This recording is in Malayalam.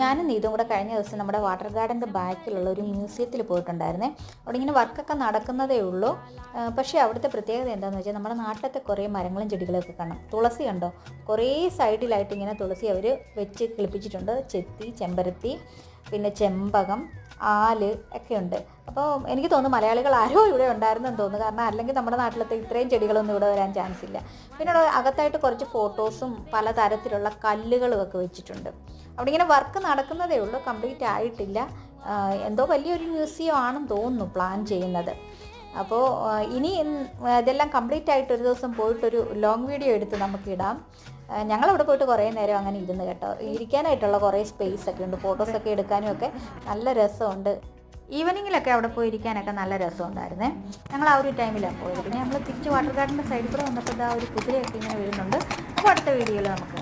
ഞാനും നീതും കൂടെ കഴിഞ്ഞ ദിവസം നമ്മുടെ വാട്ടർ ഗാർഡന്റെ ബാക്കിലുള്ള ഒരു മ്യൂസിയത്തിൽ പോയിട്ടുണ്ടായിരുന്നേ. അവിടെ ഇങ്ങനെ വർക്കൊക്കെ നടക്കുന്നതേ ഉള്ളൂ. പക്ഷേ അവിടുത്തെ പ്രത്യേകത എന്താണെന്ന് വെച്ചാൽ നമ്മുടെ നാട്ടിലത്തെ കുറേ മരങ്ങളും ചെടികളൊക്കെ കാണാം. തുളസി കണ്ടോ കുറേ സൈഡിലായിട്ട് ഇങ്ങനെ തുളസി അവർ വെച്ച് കിളിപ്പിച്ചിട്ടുണ്ട്. ചെത്തി ചെമ്പരത്തി പിന്നെ ചെമ്പകം ആൽ ഒക്കെ ഉണ്ട്. അപ്പോൾ എനിക്ക് തോന്നുന്നു മലയാളികൾ ആരോ ഇവിടെ ഉണ്ടായിരുന്നെന്ന് തോന്നുന്നു. കാരണം അല്ലെങ്കിൽ നമ്മുടെ നാട്ടിലത്തെ ഇത്രയും ചെടികളൊന്നും ഇവിടെ വരാൻ ചാൻസ് ഇല്ല. പിന്നെ അകത്തായിട്ട് കുറച്ച് ഫോട്ടോസും പലതരത്തിലുള്ള കല്ലുകളും ഒക്കെ വെച്ചിട്ടുണ്ട്. അവിടെ ഇങ്ങനെ വർക്ക് നടക്കുന്നതേ ഉള്ളൂ. കംപ്ലീറ്റ് ആയിട്ടില്ല. എന്തോ വലിയൊരു മ്യൂസിയം ആണെന്ന് തോന്നുന്നു പ്ലാൻ ചെയ്യുന്നത്. അപ്പോൾ ഇനി ഇതെല്ലാം കംപ്ലീറ്റ് ആയിട്ട് ഒരു ദിവസം പോയിട്ടൊരു ലോങ് വീഡിയോ എടുത്ത് ഞങ്ങൾ ഞങ്ങളവിടെ പോയിട്ട് കുറേ നേരം അങ്ങനെ ഇരുന്ന് കേട്ടോ. ഇരിക്കാനായിട്ടുള്ള കുറേ സ്പേസ് ഒക്കെ ഉണ്ട്. ഫോട്ടോസൊക്കെ എടുക്കാനും ഒക്കെ നല്ല രസമുണ്ട്. ഈവനിങ്ങിലൊക്കെ അവിടെ പോയി ഇരിക്കാനൊക്കെ നല്ല രസമുണ്ടായിരുന്നേ. ഞങ്ങൾ ആ ഒരു ടൈമിലാണ് പോയത്. പിന്നെ നമ്മൾ തിരിച്ച് വാട്ടർ ഗാർഡന്റെ സൈഡിൽ കൂടെ വന്നപ്പോൾ ആ ഒരു കുതിരയൊക്കെ ഇങ്ങനെ വരുന്നുണ്ട് അപ്പോൾ അടുത്ത വീഡിയോയിൽ നമുക്ക്